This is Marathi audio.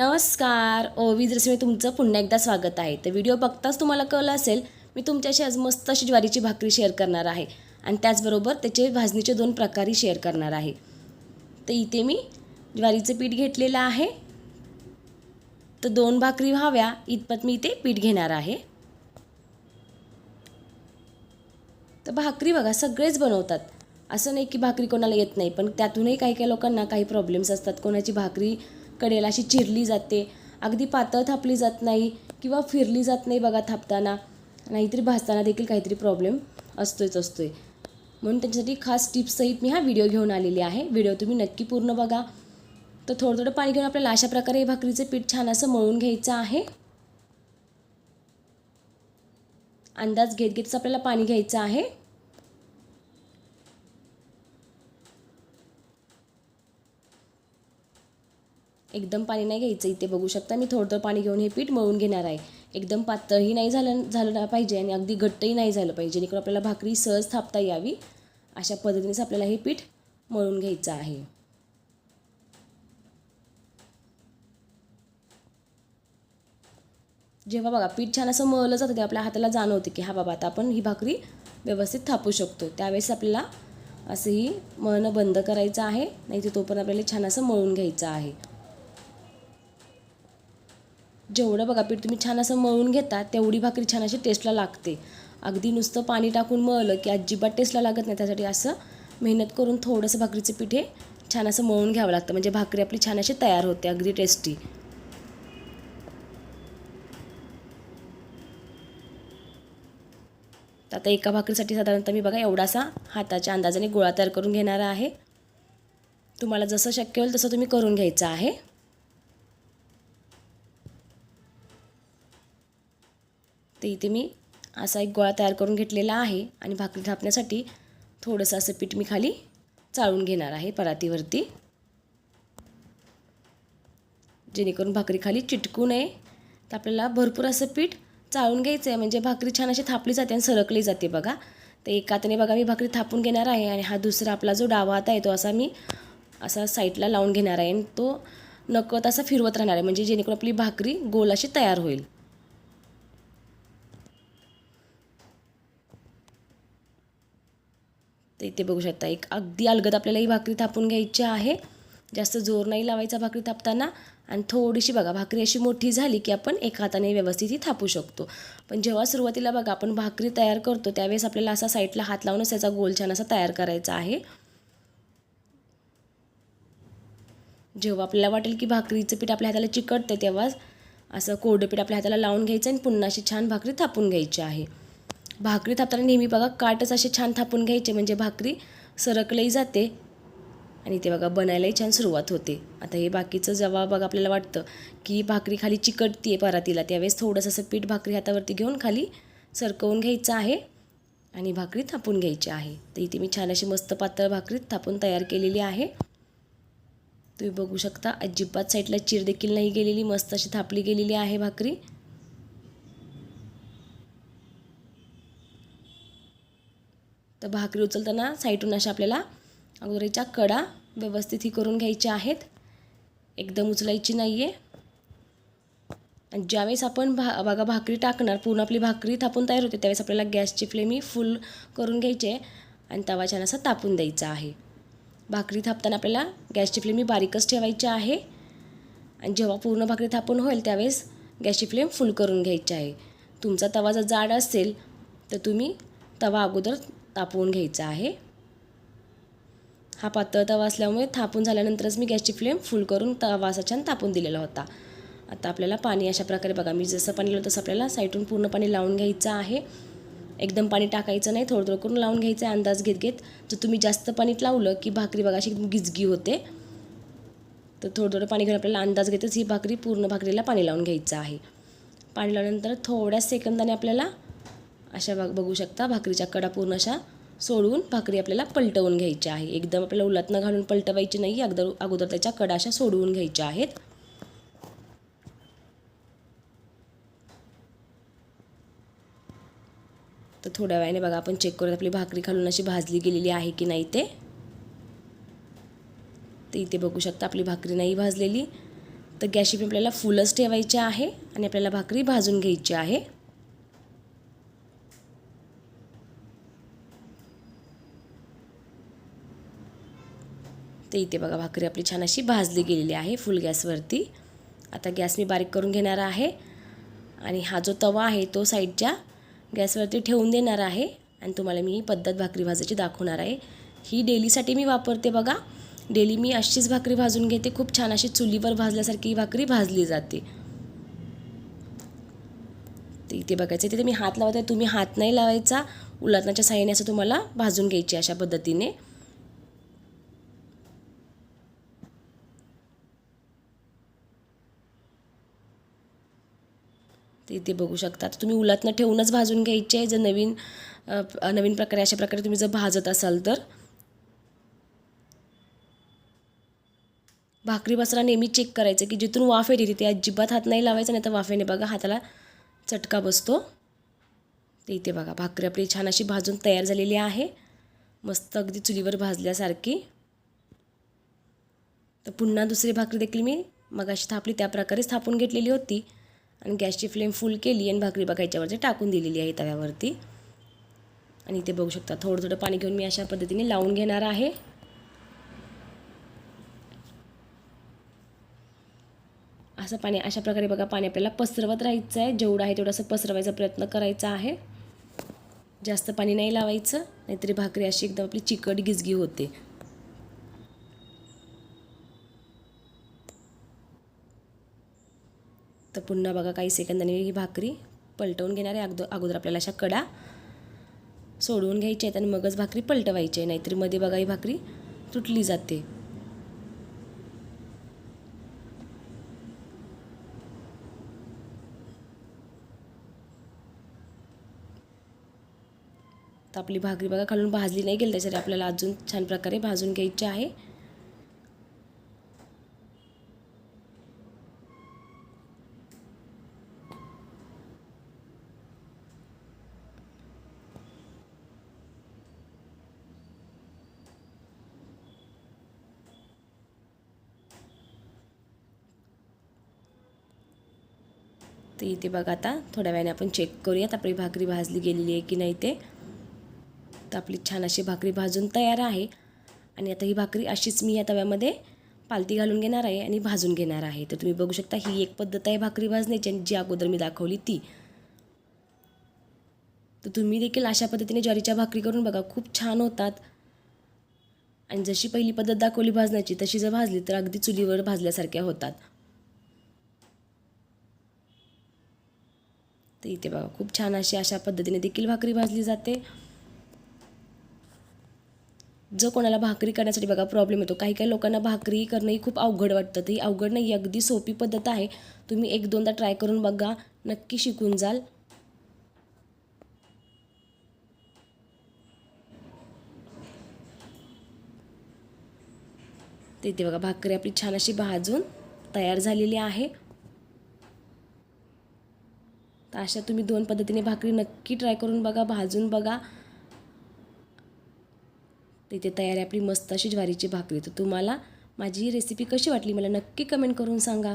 नमस्कार. ओवीज रेसिपी तुमचं पुन्हा एकदा स्वागत आहे. तर व्हिडिओ बघताच तुम्हाला कळलं असेल मी तुमच्याशी आज मस्त अशी ज्वारीची भाकरी शेअर करणार आहे. आणि त्याचबरोबर त्याचे भाजणीचे दोन प्रकारही शेअर करणार आहे. तर इथे मी ज्वारीचं पीठ घेतलेलं आहे. तर दोन भाकरी व्हाव्या. इतपत मी इथे पीठ घेणार आहे. तर भाकरी बघा सगळेच बनवतात. असं नाही की भाकरी कोणाला येत नाही पण त्यातूनही काही काही लोकांना काही प्रॉब्लेम्स असतात. कोणाची भाकरी कडेला अशी चिरली जाते. अगदी पातळ थापली जात नाही किंवा फिरली जात नाही बघा थापताना. नाहीतरी भाजताना देखील काहीतरी प्रॉब्लेम असतोच असतो आहे म्हणून त्यांच्यासाठी खास टिप्ससहित मी हा व्हिडिओ घेऊन आलेली आहे. व्हिडिओ तुम्ही नक्की पूर्ण बघा. तर थोडं थोडं पाणी घेऊन आपल्याला अशा प्रकारे हे भाकरीचं पीठ छान असं मळून घ्यायचं आहे. अंदाज घेत घेतच आपल्याला पाणी घ्यायचं आहे. एकदम पाणी नाही घ्यायचं इथे बघू शकता. मी थोडं थोडं पाणी घेऊन हे पीठ मळून घेणार आहे. एकदम पातळही नाही झालं झालं पाहिजे आणि अगदी घट्टही नाही झालं पाहिजे. जेणेकरून आपल्याला भाकरी सहज थापता यावी. अशा पद्धतीनेच आपल्याला हे पीठ मळून घ्यायचं आहे. जेव्हा बघा पीठ छान असं मळलं जातं ते आपल्या हाताला जाणवते की हा बाबा आता आपण ही भाकरी व्यवस्थित थापू शकतो. त्यावेळेस आपल्याला असंही मळणं बंद करायचं आहे. नाही तर तोपर्यंत आपल्याला छान असं मळून घ्यायचं आहे. जेवढं बघा पीठ तुम्ही छान असं मळून घेता तेवढी भाकरी छान अशी टेस्टला लागते. अगदी नुसतं पाणी टाकून मळलं की अजिबात टेस्टला लागत नाही त्यासाठी असं मेहनत करून थोडंसं भाकरीचं पीठ हे छान असं मळून घ्यावं लागतं. म्हणजे भाकरी आपली छान अशी तयार होते अगदी टेस्टी तर आता एका भाकरीसाठी साधारणतः मी बघा एवढासा हाताच्या अंदाजाने गोळा तयार करून घेणार आहे. तुम्हाला जसं शक्य होईल तसं तुम्ही करून घ्यायचं आहे. तर इथे मी असा एक गोळा तयार करून घेतलेला आहे आणि भाकरी थापण्यासाठी थोडंसं असं पीठ मी खाली चाळून घेणार आहे परातीवरती. जेणेकरून भाकरी खाली चिटकू नये. तर आपल्याला भरपूर असं पीठ चाळून घ्यायचं आहे म्हणजे भाकरी छान अशी थापली जाते आणि सरकली जाते बघा. तर एका हाताने बघा मी भाकरी थापून घेणार आहे आणि हा दुसरा आपला जो डावा हात आहे तो असा मी असा साईडला लावून घेणार आहे. आणि तो नकळत असा फिरवत राहणार आहे. म्हणजे जेणेकरून आपली भाकरी गोल अशी तयार होईल. तर इथे बघू शकता एक अगदी अलगद आपल्याला ही भाकरी थापून घ्यायची आहे. जास्त जोर नाही लावायचा भाकरी थापताना. आणि थोडीशी बघा भाकरी अशी मोठी झाली की आपण एका हाताने व्यवस्थित ही थापू शकतो. पण जेव्हा सुरुवातीला बघा आपण भाकरी तयार करतो त्यावेळेस आपल्याला असा साईडला हात लावूनच त्याचा गोल छान असा तयार करायचा आहे. जेव्हा आपल्याला वाटेल की भाकरीचं पीठ आपल्या हाताला चिकटते तेव्हा असं कोरडं पीठ आपल्या हाताला लावून घ्यायचं आणि पुन्हा अशी छान भाकरी थापून घ्यायची आहे. भाकरी थापताना नेहमी बघा काटच असे छान थापून घ्यायचे म्हणजे भाकरी सरकलंही जाते आणि ते बघा बनायलाही छान सुरुवात होते. आता हे बाकीचं जेव्हा बघा आपल्याला वाटतं की भाकरी खाली चिकटती आहे परातीला त्यावेळेस थोडंसं असं पीठ भाकरी हातावरती घेऊन खाली सरकवून घ्यायचं आहे आणि भाकरी थापून घ्यायची आहे. तर इथे मी छान अशी मस्त पातळ भाकरी थापून तयार केलेली आहे. तुम्ही बघू शकता अजिबात साईडला चीर देखील नाही गेलेली मस्त अशी थापली गेलेली आहे भाकरी. तर भाकरी उचलताना साईडून अशा आपल्याला अगोदरीच्या कडा व्यवस्थित ही करून घ्यायच्या आहेत. एकदम उचलायची नाही आहे आणि ज्यावेळेस आपण भा बघा भाकरी टाकणार पूर्ण आपली भाकरी थापून तयार होते त्यावेळेस आपल्याला गॅसची फ्लेम ही फुल करून घ्यायची आहे आणि तवा छान असा तापून द्यायचा आहे. भाकरी थापताना आपल्याला गॅसची फ्लेम ही बारीकच ठेवायची आहे. आणि जेव्हा पूर्ण भाकरी थापून होईल त्यावेळेस गॅसची फ्लेम फुल करून घ्यायची आहे. तुमचा तवा जर जाड असेल तर तुम्ही तवा अगोदर तापवून घ्यायचा आहे. हा पातळ तवा असल्यामुळे थापून झाल्यानंतरच मी गॅसची फ्लेम फुल करून तवा छान तापून दिलेला होता. आता आपल्याला पाणी अशा प्रकारे बघा मी जसं पाणी लावलं तसं आपल्याला साईडून पूर्ण पाणी लावून घ्यायचं आहे. एकदम पाणी टाकायचं नाही थोडं थोडं करून लावून घ्यायचं आहे अंदाज घेत घेत. जर तुम्ही जास्त पाणी लावलं की भाकरी बघा अशी गिजगी होते. तर थोडं थोडं पाणी घेऊन आपल्याला अंदाज घेतच ही भाकरी पूर्ण भाकरीला पाणी लावून घ्यायचं आहे. पाणी लावल्यानंतर थोड्या सेकंदाने आपल्याला अशा बघ बघू शकता भाकरीच्या कडा पूर्ण अशा सोडवून भाकरी आपल्याला पलटवून घ्यायची आहे. एकदम आपल्याला उलटनं घालून पलटवायची नाही अगोदर अगोदर त्याच्या कडा अशा सोडवून घ्यायच्या आहेत. तर थोड्या वेळाने बघा आपण चेक करूयात आपली भाकरी घालून अशी भाजली गेलेली आहे की नाही ते. तर इथे बघू शकता आपली भाकरी नाही भाजलेली. तर गॅसची आपल्याला फुलच ठेवायची आहे आणि आपल्याला भाकरी भाजून घ्यायची आहे. तर इथे बघा भाकरी आपली छान अशी भाजली गेलेली आहे फुल गॅसवरती आता गॅस मी बारीक करून घेणार आहे. आणि हा जो तवा आहे तो साईडच्या गॅसवरती ठेवून देणार आहे. आणि तुम्हाला मी ही पद्धत भाकरी भाजायची दाखवणार आहे. ही डेलीसाठी मी वापरते बघा. डेली मी अशीच भाकरी भाजून घेते. खूप छान अशी चुलीवर भाजल्यासारखी ही भाकरी भाजली जाते. तर इथे बघायचं तिथे मी हात लावत. आहे तुम्ही हात नाही लावायचा. उलटनाच्या साह्याने असं तुम्हाला भाजून घ्यायची अशा पद्धतीने. ते इथे बघू शकता. तुम्ही उलटनं ठेवूनच भाजून घ्यायचे आहे जर नवीन नवीन प्रकारे अशा प्रकारे तुम्ही जर भाजत असाल तर. भाकरी बसरा नेहमी चेक करायचं की जिथून वाफ येते तिथे अजिबात हात नाही लावायचा नाही तर वाफेने बघा हाताला चटका बसतो. ते इथे बघा भाकरी आपली छान अशी भाजून तयार झालेली आहे. मस्त अगदी चुलीवर भाजल्यासारखी. तर पुन्हा दुसरी भाकरी देखील मी मगाशी थापली त्या प्रकारेच थापून घेतलेली होती. आणि गॅसची फ्लेम फुल केली आणि भाकरी बघायच्यावरती टाकून दिलेली आहे तव्यावरती. आणि इथे बघू शकता थोडं थोडं पाणी घेऊन मी अशा पद्धतीने लावून घेणार आहे. असं पाणी अशा प्रकारे बघा पाणी आपल्याला पसरवत राहायचं आहे. जेवढं आहे तेवढं असं पसरवायचा प्रयत्न करायचा आहे. जास्त पाणी नाही लावायचं नाहीतरी भाकरी अशी एकदम आपली चिकट गिजगी होते. तर पुन्हा बघा काही सेकंदांनी ही भाकरी पलटवून घेणार आहे. अगदो अगोदर आपल्याला अशा कडा सोडवून घ्यायच्या आहेत आणि मगच भाकरी पलटवायची आहे. नाहीतरी मध्ये बघा ही भाकरी तुटली जाते. तर आपली भाकरी बघा खालून भाजली नाही गेली त्याच्यासाठी आपल्याला अजून छान प्रकारे भाजून घ्यायची आहे. तर इथे बघा आता. थोड्या वेळाने आपण चेक करूयात. आपली भाकरी भाजली गेलेली आहे की नाही ते. तर आपली छान अशी भाकरी भाजून तयार आहे. आणि आता ही भाकरी अशीच मी या तव्यामध्ये पालती घालून घेणार आहे आणि भाजून घेणार आहे. तर तुम्ही बघू शकता ही एक पद्धत आहे भाकरी भाजण्याची आणि जी अगोदर मी दाखवली ती. तर तुम्ही देखील अशा पद्धतीने ज्वारीच्या भाकरी करून बघा खूप छान होतात. आणि जशी पहिली पद्धत दाखवली भाजण्याची तशी जर भाजली तर अगदी चुलीवर भाजल्यासारख्या होतात. इथे बघा खूप छान अशी अशा पद्धतीने देखील भाकरी भाजली जाते. जर कोणाला भाकरी करण्यासाठी बघा प्रॉब्लेम येतो काही काही लोकांना भाकरी करणंही खूप अवघड वाटतं. ती अवघड नाही अगदी सोपी पद्धत आहे. तुम्ही एक दोनदा ट्राय करून बघा नक्की शिकून जाल. तिथे बघा भाकरी आपली छान अशी भाजून तयार झालेली आहे. तर अशा तुम्ही दोन पद्धतीने भाकरी नक्की ट्राय करून बघा भाजून बघा. तिथे तयार आहे आपली मस्त अशी ज्वारीची भाकरी. तर तुम्हाला माझी ही रेसिपी कशी वाटली मला नक्की कमेंट करून सांगा.